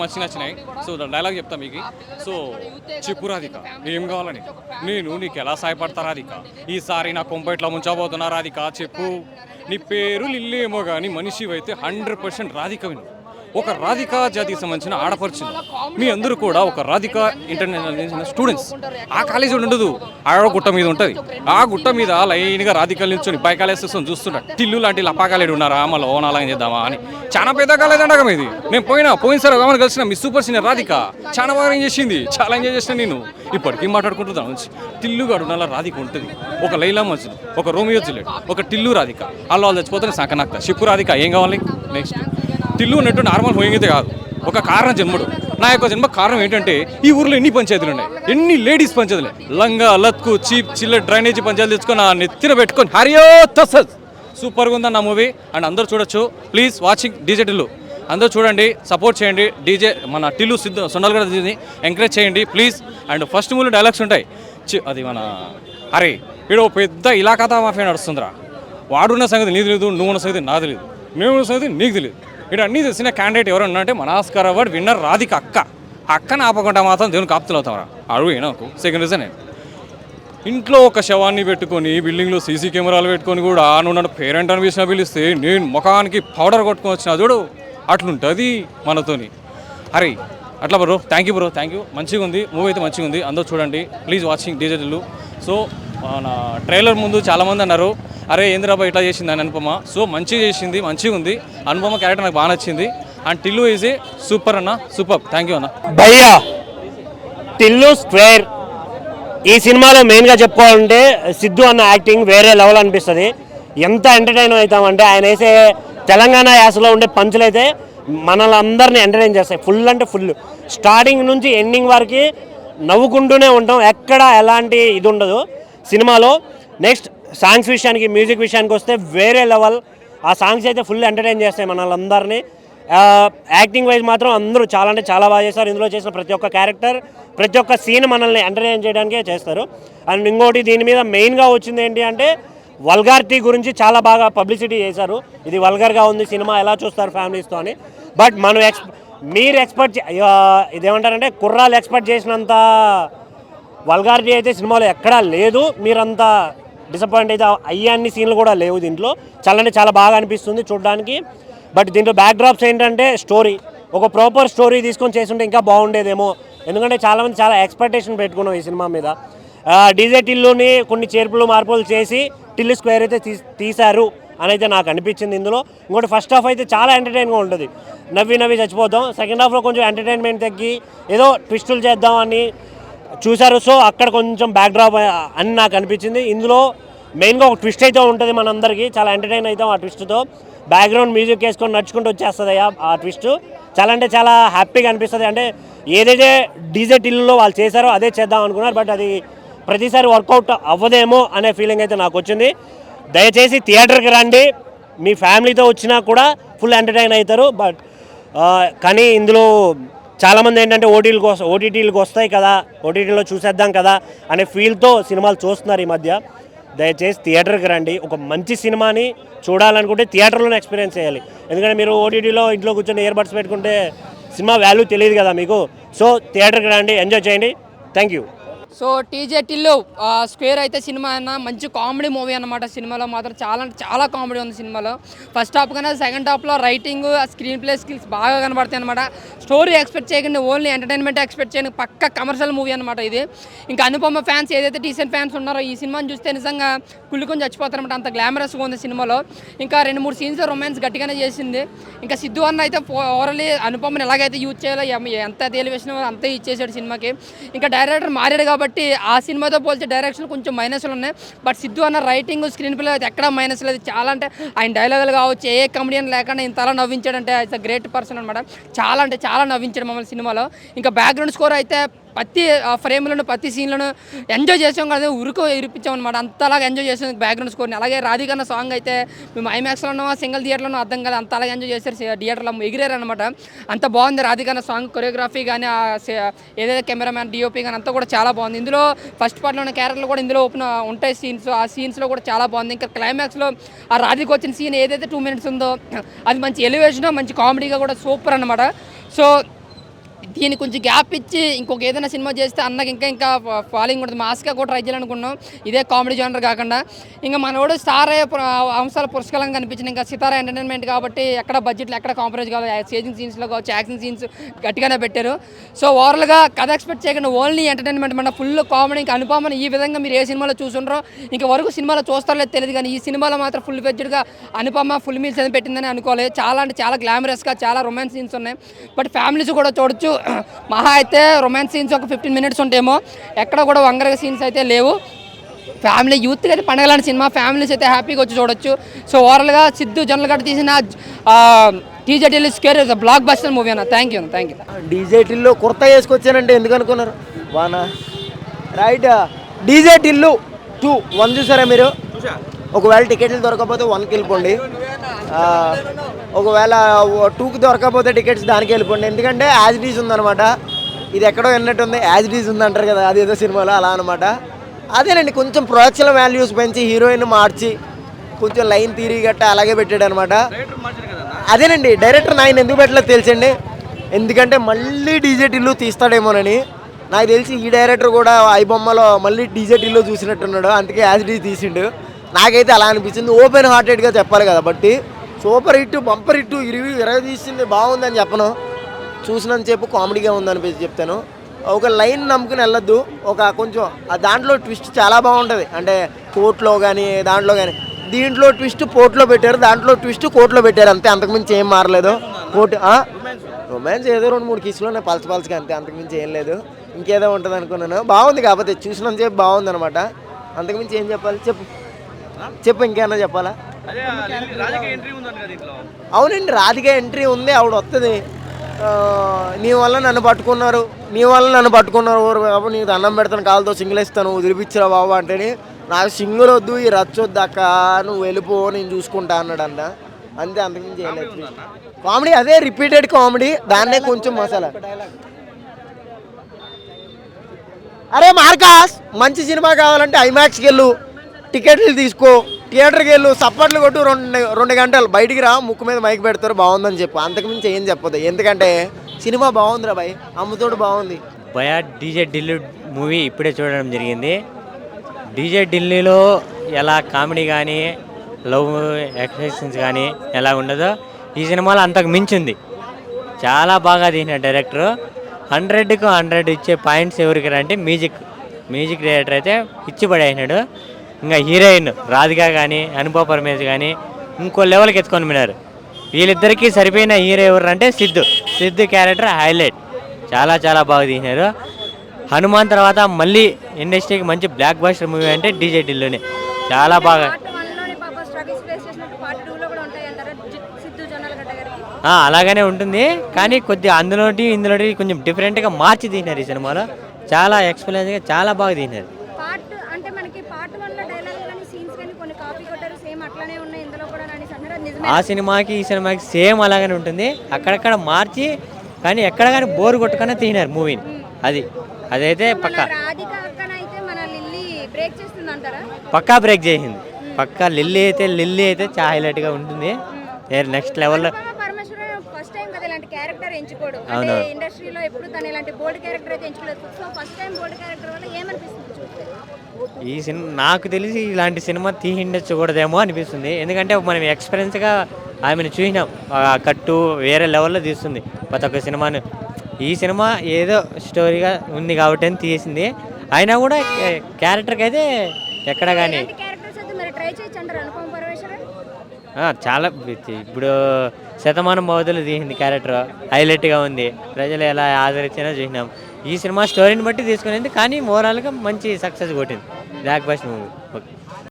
మంచి నచ్చినాయి so dialogue చెప్తా మీకు. సో చెప్పు ఏం కావాలని? నేను నీకు ఎలా సాయపడతా రాధిక ఈసారి నా కొంప ఇట్లా ముంచబోతున్నా రాధిక చెప్పు. నీ పేరు లిల్లేమో కానీ మనిషి అయితే హండ్రెడ్ పర్సెంట్ రాధిక విను. ఒక రాధిక జాతికి సంబంధించిన ఆడపడుచును మీ అందరూ కూడా ఒక రాధిక ఇంటర్నేషనల్ స్టూడెంట్స్ ఆ కాలేజీ ఉండదు ఆడ గుట్ట మీద ఉంటుంది. ఆ గుట్ట మీద లైన్గా రాధికలు నిల్చొని బైకాలేసేసుకొని చూస్తున్నాడు టిల్లు లాంటి లపాకాలేడు ఉన్నారా? మళ్ళీ ఓనాలని చేద్దామా అని. చాలా పెద్ద కాలేజ్ అండగా మీది నేను పోయినా పోయినసారి ఒకమని కలిసిన మీ సూపర్ సీనియర్ రాధిక. చాలా బాగా ఏం చేసింది. చాలా ఎంజాయ్ చేసిన నేను. ఇప్పటికీ మాట్లాడుకుంటున్నాను నుంచి. టిల్లుగాడు నల్ల రాధిక ఉంటుంది. ఒక లైలా మజ్ను ఒక రోమియో జులెట్ ఒక టిల్లు రాధిక. అల్లు వాళ్ళు చచ్చిపోతే సాకనాక్త. షిప్పు రాధిక ఏం కావాలి? నెక్స్ట్ టిల్లు ఉన్నట్టు నార్మల్ హోయింగ్ కాదు. ఒక కారణం జన్ముడు. నా యొక్క జన్మ కారణం ఏంటంటే ఈ ఊర్లో ఎన్ని పంచాయతీలు ఉన్నాయి? ఎన్ని లేడీస్ పంచాయతీలు లంగా లత్కు చీప్ చిల్ల డ్రైనేజీ పంచాయతీ తెచ్చుకొని ఆ నెత్తిన పెట్టుకొని హరియో తసద్ సూపర్గా ఉందన్న మూవీ అండ్ అందరూ చూడొచ్చు. ప్లీజ్ వాచింగ్ డీజే టిల్లు అందరూ చూడండి సపోర్ట్ చేయండి. డీజే మన టిల్లు సిద్ధు సొండల్ కూడా ఎంకరేజ్ చేయండి ప్లీజ్ అండ్ ఫస్ట్ మూవీలో డైలాగ్స్ ఉంటాయి. అది మన అరే వీడు పెద్ద ఇలాకాతా మాఫియా నడుస్తుందిరా. వాడున్న సంగతి నీకు తెలియదు నువ్వు ఉన్న సంగతి నాకు తెలియదు మేము ఉన్న సంగతి నీకు తెలియదు ఇక్కడ అన్నీ తెలిసిన క్యాండిడేట్ ఎవరు అంటే మనాస్కర్ అవార్డ్ విన్నర్ రాధిక అక్క. అక్కని ఆపకుండా మాత్రం దేవుని కాపుతులు అవుతామరా అడుగు నాకు. సెకండ్ రీజన్ నేను ఇంట్లో ఒక శవాన్ని పెట్టుకొని బిల్డింగ్లో సీసీ కెమెరాలు పెట్టుకొని కూడా నువ్వు నన్ను పేరెంట్ అని పిలిస్తే నేను ముఖానికి పౌడర్ కొట్టుకొని వచ్చిన చూడు అట్లుంటుంది మనతోని. అరే అట్లా bro thank you bro thank you మంచిగా ఉంది మూవీ అయితే మంచిగా ఉంది. అందరూ చూడండి ప్లీజ్ వాచింగ్ డిజిటల్ సో మన ట్రైలర్ ముందు చాలామంది అన్నారు అరే ఏంద్రాబాయ్ ఇట్లా చేసింది అని అనుపమ. సో మంచిగా చేసింది మంచిగా ఉంది. అనుపమ క్యారెక్టర్ నాకు బాగా నచ్చింది. అండ్ టిల్లు ఈజ్ సూపర్ అన్న సూపర్ థ్యాంక్ యూ అన్న. భయ్యా టిల్లు స్క్వేర్ ఈ సినిమాలో మెయిన్గా చెప్పుకోవాలంటే సిద్ధు అన్న యాక్టింగ్ వేరే లెవెల్ అనిపిస్తుంది. ఎంత ఎంటర్టైన్ అవుతామంటే ఆయన వేసే తెలంగాణ యాసలో ఉండే పంచులు అయితే మనల్ని అందరినీ ఎంటర్టైన్ చేస్తాయి. ఫుల్ అంటే ఫుల్ స్టార్టింగ్ నుంచి ఎండింగ్ వరకు నవ్వుకుంటూనే ఉంటాం. ఎక్కడ ఎలాంటి ఇది ఉండదు. సినిమాలో నెక్స్ట్ సాంగ్స్ విషయానికి మ్యూజిక్ విషయానికి వస్తే వేరే లెవెల్. ఆ సాంగ్స్ అయితే ఫుల్ ఎంటర్టైన్ చేస్తాయి మనల్ని యాక్టింగ్ వైజ్ మాత్రం అందరూ చాలా అంటే చాలా బాగా చేస్తారు. ఇందులో చేసిన ప్రతి ఒక్క క్యారెక్టర్ ప్రతి ఒక్క సీన్ మనల్ని ఎంటర్టైన్ చేయడానికే చేస్తారు. అండ్ ఇంకోటి దీని మీద మెయిన్గా వచ్చింది ఏంటి అంటే వల్గారిటీ గురించి చాలా బాగా పబ్లిసిటీ చేశారు. ఇది వల్గర్గా ఉంది సినిమా ఎలా చూస్తారు ఫ్యామిలీస్తో అని. బట్ మనం ఎక్స్ మీరు ఎక్స్పెక్ట్ ఇదేమంటారంటే కుర్రాలు ఎక్స్పెక్ట్ చేసినంత వల్గారిటీ అయితే సినిమాలో ఎక్కడా లేదు. మీరంతా డిసప్పాయింట్ అయితే అయ్యే అన్ని సీన్లు కూడా లేవు దీంట్లో. చాలా అంటే చాలా బాగా అనిపిస్తుంది చూడడానికి. బట్ దీంట్లో బ్యాక్ డ్రాప్స్ ఏంటంటే స్టోరీ ఒక ప్రాపర్ స్టోరీ తీసుకొని చేస్తుంటే ఇంకా బాగుండేదేమో. ఎందుకంటే చాలామంది చాలా ఎక్స్పెక్టేషన్ పెట్టుకున్నాం ఈ సినిమా మీద. డీజే టిల్లుని కొన్ని చేర్పులు మార్పులు చేసి టిల్లు స్క్వేర్ అయితే తీ తీశారు అని అయితే నాకు అనిపించింది ఇందులో. ఇంకోటి ఫస్ట్ హాఫ్ అయితే చాలా ఎంటర్టైన్గా ఉంటుంది. నవ్వి నవ్వి చచ్చిపోతాం. సెకండ్ హాఫ్లో కొంచెం ఎంటర్టైన్మెంట్ తగ్గి ఏదో ట్విస్టులు చేద్దాం అని చూశారు. సో అక్కడ కొంచెం బ్యాక్ డ్రాప్ అని నాకు అనిపించింది. ఇందులో మెయిన్గా ఒక ట్విస్ట్ అయితే ఉంటుంది మనందరికీ. చాలా ఎంటర్టైన్ అవుతాం ఆ ట్విస్ట్తో బ్యాక్గ్రౌండ్ మ్యూజిక్ వేసుకొని నడుచుకుంటూ వచ్చేస్తుంది ఆ ట్విస్ట్ చాలా అంటే చాలా హ్యాపీగా అనిపిస్తుంది. అంటే ఏదైతే డీజే టిల్లులో వాళ్ళు చేశారో అదే చేద్దాం అనుకున్నారు. బట్ అది ప్రతిసారి వర్కౌట్ అవ్వదేమో అనే ఫీలింగ్ అయితే నాకు వచ్చింది. దయచేసి థియేటర్కి రండి. మీ ఫ్యామిలీతో వచ్చినా కూడా ఫుల్ ఎంటర్టైన్ అవుతారు. బట్ కానీ ఇందులో చాలామంది ఏంటంటే ఓటీలకు కోసం ఓటీటీలకు వస్తాయి కదా ఓటీటీలో చూసేద్దాం కదా అనే ఫీల్తో సినిమాలు చూస్తున్నారు ఈ మధ్య. దయచేసి థియేటర్కి రండి. ఒక మంచి సినిమాని చూడాలనుకుంటే థియేటర్లోనే ఎక్స్పీరియన్స్ చేయాలి. ఎందుకంటే మీరు ఓటీటీలో ఇంట్లో కూర్చొని ఇయర్బడ్స్ పెట్టుకుంటే సినిమా వాల్యూ తెలియదు కదా మీకు. సో థియేటర్కి రండి ఎంజాయ్ చేయండి. థ్యాంక్ యూ సో టీజేటీలో స్క్వేర్ అయితే సినిమా అన్న మంచి కామెడీ మూవీ అన్నమాట సినిమాలో మాత్రం. చాలా అంటే చాలా కామెడీ ఉంది సినిమాలో. ఫస్ట్ హాఫ్ కన్నా సెకండ్ హాఫ్లో రైటింగ్ స్క్రీన్ ప్లే స్కిల్స్ బాగా కనబడతాయి అనమాట స్టోరీ ఎక్స్పెక్ట్ చేయకండి ఓన్లీ ఎంటర్టైన్మెంట్ ఎక్స్పెక్ట్ చేయండి పక్క కమర్షియల్ మూవీ అనమాట ఇది. ఇంకా అనుపమ ఫ్యాన్స్ ఏదైతే డీసెంట్ ఫ్యాన్స్ ఉన్నారో ఈ సినిమాని చూస్తే నిజంగా కుళ్ళుకొని చచ్చిపోతారనమాట అంత గ్లామరస్గా ఉంది సినిమాలో. ఇంకా రెండు మూడు సీన్స్ రొమాన్స్ గట్టిగానే చేసింది. ఇంకా సిద్ధు అన్న అయితే ఓవరాలీ అనుపమని ఎలాగైతే యూజ్ చేయాలో ఎంత తెలివేసినా అంతే ఇచ్చేసాడు సినిమాకి. ఇంకా డైరెక్టర్ మారాడు కాబట్టి కాబట్టి ఆ సినిమాతో పోల్చే డైరెక్షన్ కొంచెం మైనస్లు ఉన్నాయి. బట్ సిద్ధు అన్న రైటింగ్ స్క్రీన్ ప్లే అయితే ఎక్కడ మైనస్ లేదు. చాలా అంటే ఆయన డైలాగులు కావచ్చు ఏ కమెడియన్ లేకుండా ఇంతలా నవ్వించాడంటే ఇట్స్ అ గ్రేట్ పర్సన్ అనమాట చాలా అంటే చాలా నవ్వించాడు మమ్మల్ని సినిమాలో. ఇంకా బ్యాక్గ్రౌండ్ స్కోర్ అయితే ప్రతి ఫ్రేమ్లను ప్రతి సీన్లను ఎంజాయ్ చేసాం కదా ఉరుకు ఇరిపించాం అనమాట అంతలాగా ఎంజాయ్ చేసాం బ్యాక్గ్రౌండ్ స్కోర్ని అలాగే రాధికన్న సాంగ్ అయితే మేము ఐమాక్స్లోనో సింగిల్ థియేటర్లోనో అర్థం కాదు అంత అలాగే ఎంజాయ్ చేశారు. థియేటర్లో ఎగిరారు అనమాట అంత బాగుంది రాధికన్న సాంగ్ కొరియోగ్రఫీ కానీ ఏదైతే కెమెరామ్యాన్ డిఓపి కానీ అంతా కూడా చాలా బాగుంది. ఇందులో ఫస్ట్ పార్ట్లో ఉన్న క్యారెక్టర్లు కూడా ఇందులో ఓపెన్ ఉంటాయి సీన్స్ ఆ సీన్స్లో కూడా చాలా బాగుంది. ఇంకా క్లైమాక్స్లో ఆ రాధిక వచ్చిన సీన్ ఏదైతే టూ మినిట్స్ ఉందో అది మంచి ఎలివేషన్ మంచి కామెడీగా కూడా సూపర్ అనమాట సో దీనికి కొంచెం గ్యాప్ ఇచ్చి ఇంకొక ఏదైనా సినిమా చేస్తే అన్నకి ఇంకా ఇంకా ఫాలోయింగ్ ఉంటుంది మాస్గా కూడా ట్రై చేయాలనుకున్నాం. ఇదే కామెడీ జోనర్ కాకుండా. ఇంకా మనోడు స్టార్ అయ్యే అంశాలు పురస్కారంగా కనిపించింది ఇంకా సితారా ఎంటర్టైన్మెంట్ కాబట్టి ఎక్కడ బడ్జెట్లో ఎక్కడ కాంప్రమైజ్ కావాలి సేజింగ్ సీన్స్లో కావచ్చు యాక్షన్ సీన్స్ గట్టిగానే పెట్టారు. సో ఓవరాల్గా కథ ఎక్స్పెక్ట్ చేయకుండా ఓన్లీ ఎంటర్టైన్మెంట్ మన ఫుల్ కామెడీ ఇంకా అనుపమని ఈ విధంగా మీరు ఏ సినిమాలో చూసుండ్రో ఇంకా వరకు సినిమాలో చూస్తారో లేదు తెలియదు కానీ ఈ సినిమాలో మాత్రం ఫుల్ ఫెడ్జ్డ్గా అనుపమ ఫుల్ మీల్స్ అని పెట్టిందని అనుకోలేదు. చాలా అంటే చాలా గ్లామరస్గా చాలా రొమాన్స్ సీన్స్ ఉన్నాయి. బట్ ఫ్యామిలీస్ కూడా చూడొచ్చు. మహా అయితే రొమాన్స్ సీన్స్ ఒక ఫిఫ్టీన్ మినిట్స్ ఉంటాయేమో ఎక్కడ కూడా వంగరగా సీన్స్ అయితే లేవు. ఫ్యామిలీ యూత్కి అయితే పండగ లాంటి సినిమా ఫ్యామిలీస్ అయితే హ్యాపీగా వచ్చి చూడొచ్చు. సో ఓవరాల్గా సిద్ధు జనరల్ గట్ట తీసిన టీజెటీ స్కేర్ బ్లాక్ బస్టర్ మూవీ అన్న. Thank you thank you DJ Tillu kurta వేసుకొచ్చానంటే ఎందుకు అనుకున్నారు? వానా. Right DJ Tillu two one చూసారా మీరు? ఒకవేళ టికెట్లు దొరకకపోతే వన్కి వెళ్ళిపోండి. ఒకవేళ టూకి దొరకకపోతే టికెట్స్ దానికి వెళ్ళిపోండి. ఎందుకంటే యాజ్ డీజ్ ఉందనమాట ఇది ఎక్కడో విన్నట్టుంది. యాజ్ డీజ్ ఉంది అంటారు కదా అది ఏదో సినిమాలో అలా అనమాట అదేనండి కొంచెం ప్రొడక్షన్ వాల్యూస్ పెంచి హీరోయిన్ మార్చి కొంచెం లైన్ తీరి గట్ట అలాగే పెట్టాడు అనమాట అదేనండి డైరెక్టర్ నాయన ఎందుకు పెట్టలేదు తెలిసండి? ఎందుకంటే మళ్ళీ డీజే తీస్తాడేమోనని. నాకు తెలిసి ఈ డైరెక్టర్ కూడా ఐ బొమ్మలో మళ్ళీ డీజే టిల్లు చూసినట్టున్నాడు. అందుకే యాజ్ డీ తీసిండు. నాకైతే అలా అనిపించింది. ఓపెన్ హార్టెడ్గా చెప్పాలి కదా బట్టి. సూపర్ హిట్ బంపర్ హిట్ ఇరవై ఇరవై తీసింది బాగుందని చెప్పను. చూసినంతసేపు కామెడీగా ఉందనిపించి చెప్తాను. ఒక లైన్ నమ్ముకుని వెళ్ళొద్దు. ఒక కొంచెం ఆ దాంట్లో ట్విస్ట్ చాలా బాగుంటుంది. అంటే కోర్టులో కానీ దాంట్లో కానీ దీంట్లో ట్విస్ట్ పోర్ట్లో పెట్టారు. దాంట్లో ట్విస్ట్ కోర్టులో పెట్టారు. అంతే అంతకుమించి ఏం మారలేదు. కోర్టు రొమాన్స్ ఏదో రెండు మూడు కిస్లోనే పలచ పలచగా అంతే అంతకుమించి ఏం లేదు. ఇంకేదో ఉంటుంది అనుకున్నాను బాగుంది కాకపోతే చూసినంతసేపు బాగుంది అనమాట అంతకుమించి ఏం చెప్పాలి? చెప్పు. చెప్పు ఇంకేమన్నా చెప్పాలా? అవునండి రాధిక ఎంట్రీ ఉంది ఆవిడ వస్తుంది నీ వల్ల నన్ను పట్టుకున్నారు నీ వల్ల నన్ను పట్టుకున్నారు బాబు నీకు దండం పెడతాను కాలుతో సింగిల్ ఇస్తాను వదిలిపించరా బాబు అంటే నాకు సింగిల్ వద్దు ఈ రచ్చ వద్దు అక్క నువ్వు వెళ్ళిపో నేను చూసుకుంటా అన్నాడు అన్న అంతే అంతకుమించి ఏం లేదు. కామెడీ అదే రిపీటెడ్ కామెడీ దాన్నే కొంచెం మసాలా. అరే మార్కాస్ మంచి సినిమా కావాలంటే ఐమాక్స్కి వెళ్ళు. టికెట్లు తీసుకో. థియేటర్కి వెళ్ళు. సప్పట్లు కొట్టు. రెండు రెండు గంటలు. బయటికి రా. ముక్కు మీద మైక్ పెడతారు. బాగుందని చెప్పు. అంతకుమించి ఏం చెప్పదు ఎందుకంటే సినిమా బాగుందిరా భయ్ అమ్ముతోడు బాగుంది. భయా డీజే ఢిల్లీ మూవీ ఇప్పుడే చూడడం జరిగింది. డీజే ఢిల్లీలో ఎలా కామెడీ కానీ లవ్ ఎక్స్ప్రెషన్స్ కానీ ఎలా ఉండదో ఈ సినిమాలో అంతకు మించింది చాలా బాగా తీసిన డైరెక్టర్. హండ్రెడ్కు హండ్రెడ్ ఇచ్చే పాయింట్స్ ఎవరికి అంటే మ్యూజిక్ మ్యూజిక్ డైరెక్టర్ అయితే ఇచ్చి పడేసినాడు. ఇంకా హీరోయిన్ రాధిక కానీ అనుపమ పరమేశ్ కానీ ఇంకో లెవెల్కి ఎత్తుకొని పోయినారు. వీళ్ళిద్దరికీ సరిపోయిన హీరో ఎవరు అంటే సిద్ధు. Siddhu character highlight. చాలా చాలా బాగా తీసినారు. హనుమాన్ తర్వాత మళ్ళీ ఇండస్ట్రీకి మంచి బ్లాక్ బాస్టర్ మూవీ అంటే డీజే ఢిల్లీనే చాలా బాగా అలాగనే ఉంటుంది. కానీ కొద్దిగా అందులోటి ఇందులోటి కొంచెం డిఫరెంట్గా మార్చి తీసినారు ఈ సినిమాలో. చాలా ఎక్స్పీరియన్స్గా చాలా బాగా తీసినారు పార్ట్ అంటే మనకి పార్ట్ వన్లో డైలాగ్ కానీ సీన్స్ కానీ కొన్ని కాపీ కొట్టారు సేమ్ అట్లానే ఉన్నాయి ఇందులో కూడా అని అన్నారు అది నిజమే ఆ సినిమాకి ఈ సినిమాకి సేమ్ అలాగనే ఉంటుంది. అక్కడక్కడ మార్చి కానీ ఎక్కడ కానీ బోర్ కొట్టుకునే తీసినారు మూవీని. అది అదైతే పక్కా. పక్కా బ్రేక్ చేసింది. పక్కా లిల్లీ అయితే లిల్లీ అయితే చాలా హైలైట్గా ఉంటుంది. నెక్స్ట్ లెవెల్లో పరమేశ్వర ఫస్ట్ టైం కదా ఇలాంటి క్యారెక్టర్ ఎంచుకోడు అంటే. ఇండస్ట్రీలో ఎప్పుడు తను ఇలాంటి బోల్డ్ క్యారెక్టర్ అయితే ఎంచుకోలేదు. So first time bold character వల్ల ఏమనిపిస్తుంది చూస్తే? ఈ సినిమా నాకు తెలిసి ఇలాంటి సినిమా తీయిండొచ్చకూడదేమో అనిపిస్తుంది. ఎందుకంటే మనం ఎక్స్పీరియన్స్గా ఆమెను చూసినాం. కట్టు వేరే లెవెల్లో తీస్తుంది. ప్రతి ఒక్క సినిమాను. ఈ సినిమా ఏదో స్టోరీగా ఉంది కాబట్టి అని తీసింది. అయినా కూడా క్యా- క్యారెక్టర్కి అయితే ఎక్కడ కానీ చాలా. ఇప్పుడు శతమానం బౌద్ధులు తీసింది క్యారెక్టర్. హైలైట్గా ఉంది. ప్రజలు ఎలా ఆదరించినా చూసినాం. ఈ సినిమా స్టోరీని బట్టి తీసుకునేది కానీ ఓవరాల్గా మంచి సక్సెస్ కొట్టింది. Block bust movie okay